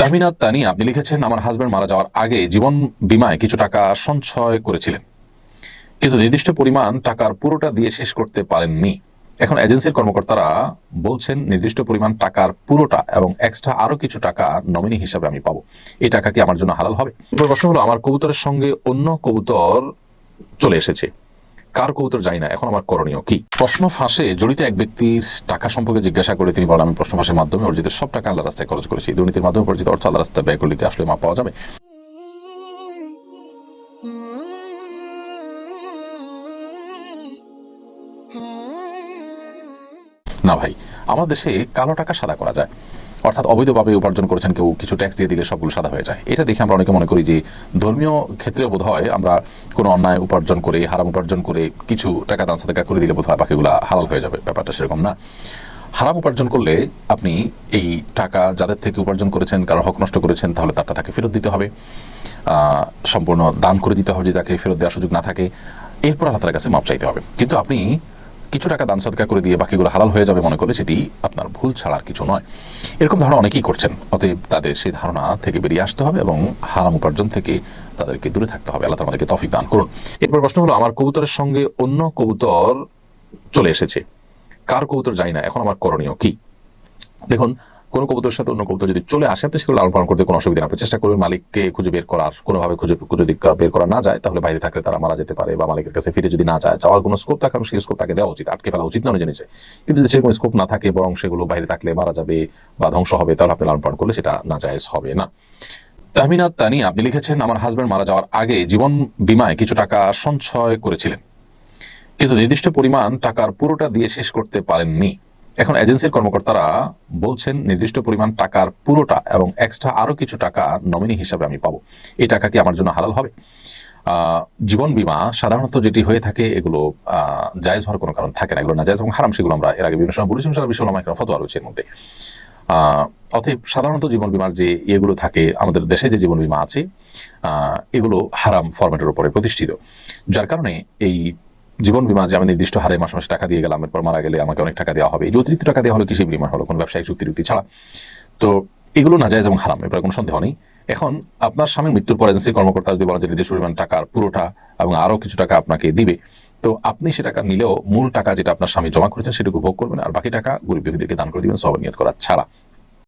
তাহমিনা তানি, আপনি লিখেছেন, আমার হাজবেন্ড মারা যাওয়ার আগে জীবন বিমায় কিছু টাকা সঞ্চয় করেছিলেন। কিন্তু নির্দিষ্ট পরিমাণ টাকার পুরোটা দিয়ে শেষ করতে পারেননি। এখন এজেন্সির কর্মকর্তারা বলছেন, নির্দিষ্ট পরিমাণ টাকার পুরোটা এবং এক্সট্রা আরও কিছু টাকা নমিনি হিসাবে আমি পাবো। এই টাকা কি আমার জন্য হালাল হবে? প্রশ্ন হলো, আমার কবুতরের সঙ্গে অন্য কবুতর চলে এসেছে। কার কবুতর জানি না, এখন আমার করণীয় কি? প্রশ্ন ফাঁসে জড়িত এক ব্যক্তির টাকা সম্পর্কে জিজ্ঞাসা করে তিনি বলেন, আমি প্রশ্ন ফাঁসের মাধ্যমে অর্জিত সব টাকা আল্লাহ রাস্তায় খরচ করেছি। দুর্নীতির মাধ্যমে অর্জিত অর্থ আল্লাহ রাস্তায় ব্যয় করলে কি আসলে মা পাওয়া যাবে? না ভাই আমাদের দেশে কালো টাকা সাদা করা যায়। অর্থাৎ অবৈধভাবে উপার্জন করেছেন কেউ, কিছু ট্যাক্স দিয়ে দিলে সবগুলো সাদা হয়ে যায়। এটা দেখে আমরা অনেকে মনে করি যে ধর্মীয় ক্ষেত্রে বোধ হয় আমরা কোনো অন্যায় উপার্জন করে, হারাম উপার্জন করে কিছু টাকা দান সাদাকা করে দিলে বোধ হয় বাকিগুলো হালাল হয়ে যাবে। ব্যাপারটা সেরকম না। হারাম উপার্জন করলে আপনি এই টাকা যাদের থেকে উপার্জন করেছেন কারও হক নষ্ট করেছেন, তাহলে তারটা তাকে ফেরত দিতে হবে। সম্পূর্ণ দান করে দিতে হবে যে তাকে ফেরত দেওয়ার সুযোগ না থাকে। এরপর আল্লাহ তালার কাছে মাপ চাইতে হবে। কিন্তু আপনি কিছু টাকা দান সদকা করে দিয়ে বাকিগুলো হালাল হয়ে যাবে মনে করে সেটি আপনার ভুল ছাড়ার কিছু নয়। এরকম ধারণা অনেকেই করছেন, অতএব তাদের সেই ধারণা থেকে বেরিয়ে আসতে হবে এবং হারাম উপার্জন থেকে তাদেরকে দূরে থাকতে হবে। আল্লাহ আমাদেরকে তফিক দান করুন। এরপর প্রশ্ন হলো, আমার কবুতরের সঙ্গে অন্য কবুতর চলে এসেছে। কার কবুতর যাই না, এখন আমার করণীয় কি? দেখুন কোনো কবুতরের সাথে অন্য কবুতর যদি চলে আসে, আপনি সেগুলো লালন পালন করতে কোনো অসুবিধা না চেষ্টা করবেন মালিককে খুঁজে বের করার। কোনোভাবে খুঁজে খুঁজে যদি বের করা না যায়, তাহলে বাইরে থাকলে তারা মারা যেতে পারে বা মালিকের কাছে ফিরে যদি না যায়। যাওয়ার কোনো স্কোপ থাকে সেই স্কোপ তাকে দেওয়া উচিত। আটকে ফেলা উচিত না জেনে যায় কিন্তু যদি সেরকম স্কোপ না থাকে, বরং সেগুলো বাইরে থাকলে মারা যাবে বা ধ্বংস হবে, তাহলে আপনি লালন পালন করলে সেটা না জায়েজ হবে না। তাহমিনা তানি, আপনি লিখেছেন, আমার হাজবেন্ড মারা যাওয়ার আগে জীবন বিমায় কিছু টাকা সঞ্চয় করেছিলেন। কিন্তু নির্দিষ্ট পরিমাণ টাকার পুরোটা দিয়ে শেষ করতে পারেননি। এখন এজেন্সির কর্মকর্তারা বলছেন, নির্দিষ্ট পরিমাণ টাকার পুরোটা এবং এক্সট্রা আরও কিছু টাকা নমিনি হিসাবে আমি পাবো। এই টাকা কি আমার জন্য হালাল হবে? জীবন বীমা সাধারণত যেটি হয়ে থাকে, এগুলো জায়েজ হওয়ার কোনো কারণ থাকে না। এগুলো না জায়েজ এবং হারাম, সেগুলো আমরা এর আগে বিভিন্ন সময় বলেছি সারা বিশ্ব আমার ফতোয়া রয়েছে এর মধ্যে। অতএব সাধারণত জীবন বিমার যে ইয়েগুলো থাকে, আমাদের দেশে যে জীবন বিমা আছে এগুলো হারাম ফরম্যাটের উপরে প্রতিষ্ঠিত। যার কারণে এই জীবন বীমা যে আমি নির্দিষ্ট হারে মাসে মাসে টাকা দিয়ে গেলাম, এরপর মারা গেলে আমাকে অনেক টাকা দেওয়া হবে। এই অতিরিক্ত টাকা দেওয়া হলো কৃষি বিমা হলো? কোনো ব্যবসায়িক চুক্তি টুক্তি ছাড়া। তো এগুলো না যায় এবং হারাম এবার কোনো সন্দেহ নেই। এখন আপনার স্বামীর মৃত্যুর পর এজেন্সি কর্মকর্তা যদি বলেন যে নির্দিষ্ট পরিমাণ টাকার পুরোটা এবং আরও কিছু টাকা আপনাকে দিবে, তো আপনি সে টাকা নিলেও মূল টাকা যেটা আপনার স্বামী জমা করেছেন সেটুকু ভোগ করবেন, আর বাকি টাকা গরিব ব্যক্তিদেরকে দান করে দিবেন সব নিয়ত করা ছাড়া।